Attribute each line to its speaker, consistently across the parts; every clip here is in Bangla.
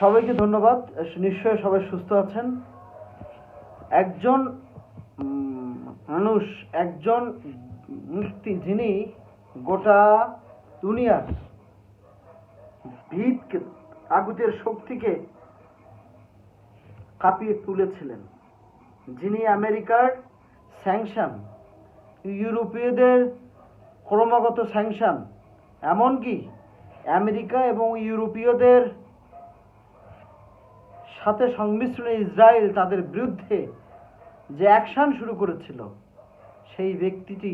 Speaker 1: সবাইকে ধন্যবাদ। নিশ্চয়ই সবাই সুস্থ আছেন। একজন মানুষ, একজন মুক্তি যিনি গোটা দুনিয়ার ভিতকে, আগুতের শক্তিকে কাঁপিয়ে তুলেছিলেন। যিনি আমেরিকার স্যাংশন, ইউরোপীয়দের ক্রমাগত স্যাংশন, এমনকি আমেরিকা এবং ইউরোপীয়দের সাথে সংমিশ্রণে ইসরায়েল তাদের বিরুদ্ধে যে অ্যাকশন শুরু করেছিল, সেই ব্যক্তিটি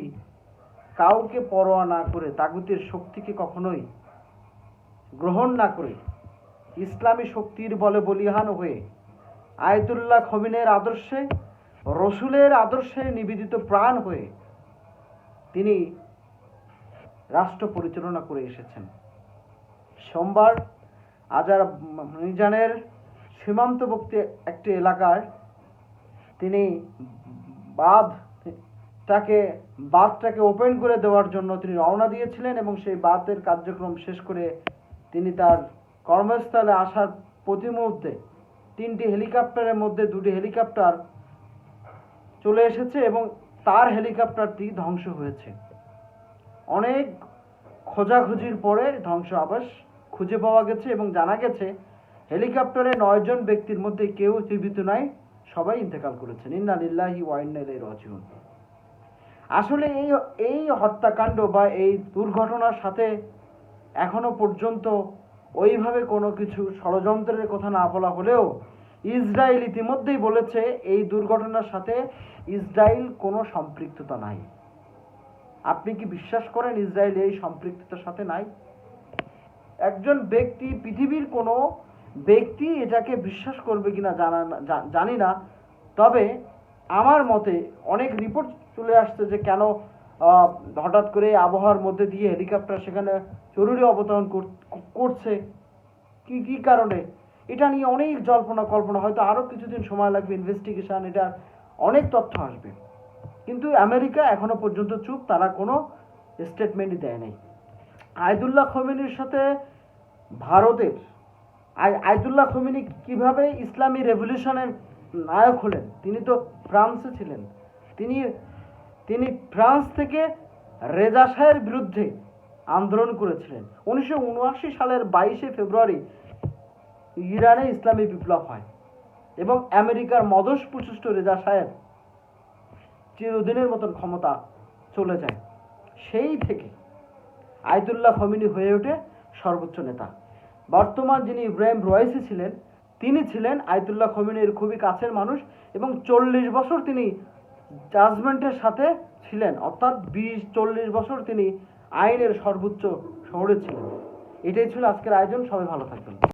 Speaker 1: কাউকে পরোয়া না করে তাগুতের শক্তিকে কখনোই গ্রহণ না করে ইসলামী শক্তির বলে বলিহান হয়ে আয়তুল্লাহ খমিনের আদর্শে, রসুলের আদর্শে নিবেদিত প্রাণ হয়ে তিনি রাষ্ট্র পরিচালনা করে এসেছেন। সোমবার আজার মিজানের সীমান্তবর্তী একটি এলাকার তিনি বাঁধটাকে বাঁধটাকে ওপেন করে দেওয়ার জন্য তিনি রওনা দিয়েছিলেন এবং সেই বাঁধের কার্যক্রম শেষ করে তিনি তার কর্মস্থলে আসার প্রতি মুহূর্তে তিনটি হেলিকপ্টারের মধ্যে দুটি হেলিকপ্টার চলে এসেছে এবং তার হেলিকপ্টারটি ধ্বংস হয়েছে। অনেক খোঁজাখুঁজির পরে ধ্বংস আবাস খুঁজে পাওয়া গেছে এবং জানা গেছে হেলিকপ্টারে নয়জন ব্যক্তির মধ্যে কেউ জীবিত নাই। সবাই ইন্তেকাল করেছেন ইন্না লিল্লাহি ওয়া ইন্না ইলাইহি রাজিউন। আসলে এই এই হত্যাকাণ্ড বা এই দুর্ঘটনার সাথে এখনও পর্যন্ত ওইভাবে কোনো কিছু ষড়যন্ত্রের কথা না বলা হলেও ইসরায়েল ইতিমধ্যেই বলেছে, এই দুর্ঘটনার সাথে ইসরায়েল কোনো সম্পৃক্ততা নাই। আপনি কি বিশ্বাস করেন ইসরায়েল এই সম্পৃক্ততার সাথে নাই? একজন ব্যক্তি পৃথিবীর কোনো ব্যক্তি এটাকে বিশ্বাস করবে জানা না- জা- জানি না। তবে আমার মতে অনেক রিপোর্ট চলে আসছে যে কেন হঠাৎ করে আবহাওয়ার মধ্যে দিয়ে হেলিকপ্টার সেখানে জরুরি অবতরণ কর- করছে। কি কি কারণে? এটা নিয়ে অনেক জল্পনা কল্পনা, হয়তো আরও কিছুদিন সময় লাগবে ইনভেস্টিগেশন এটার অনেক তথ্য আসবে। কিন্তু আমেরিকা এখনও পর্যন্ত চুপ, তারা কোনো স্টেটমেন্টই দেয় নাই। আয়দুল্লাহ খমিনির সাথে ভারতের আয়তুল্লাহ খমিনি কীভাবে ইসলামী রেভলিউশনের নায়ক হলেন? তিনি তো ফ্রান্সে ছিলেন। তিনি তিনি ফ্রান্স থেকে রেজা শাহের বিরুদ্ধে আন্দোলন করেছিলেন। উনিশশো উনআশি সালের বাইশে ফেব্রুয়ারি ইরানে ইসলামী বিপ্লব হয় এবং আমেরিকার মদস প্রচেষ্ট রেজা সাহেব চিরদিনের মতন ক্ষমতা চলে যায়। সেই থেকে আয়তুল্লাহ খমিনি হয়ে ওঠে সর্বোচ্চ নেতা। বর্তমান যিনি ইব্রাহিম রয়েসি ছিলেন, তিনি ছিলেন আয়তুল্লাহ খমিনের খুবই কাছের মানুষ এবং চল্লিশ বছর তিনি জাজমেন্টের সাথে ছিলেন। অর্থাৎ বিশ, চল্লিশ বছর তিনি আইনের সর্বোচ্চ শহরে ছিলেন। এটাই ছিল আজকের আয়োজন। সবাই ভালো থাকবেন।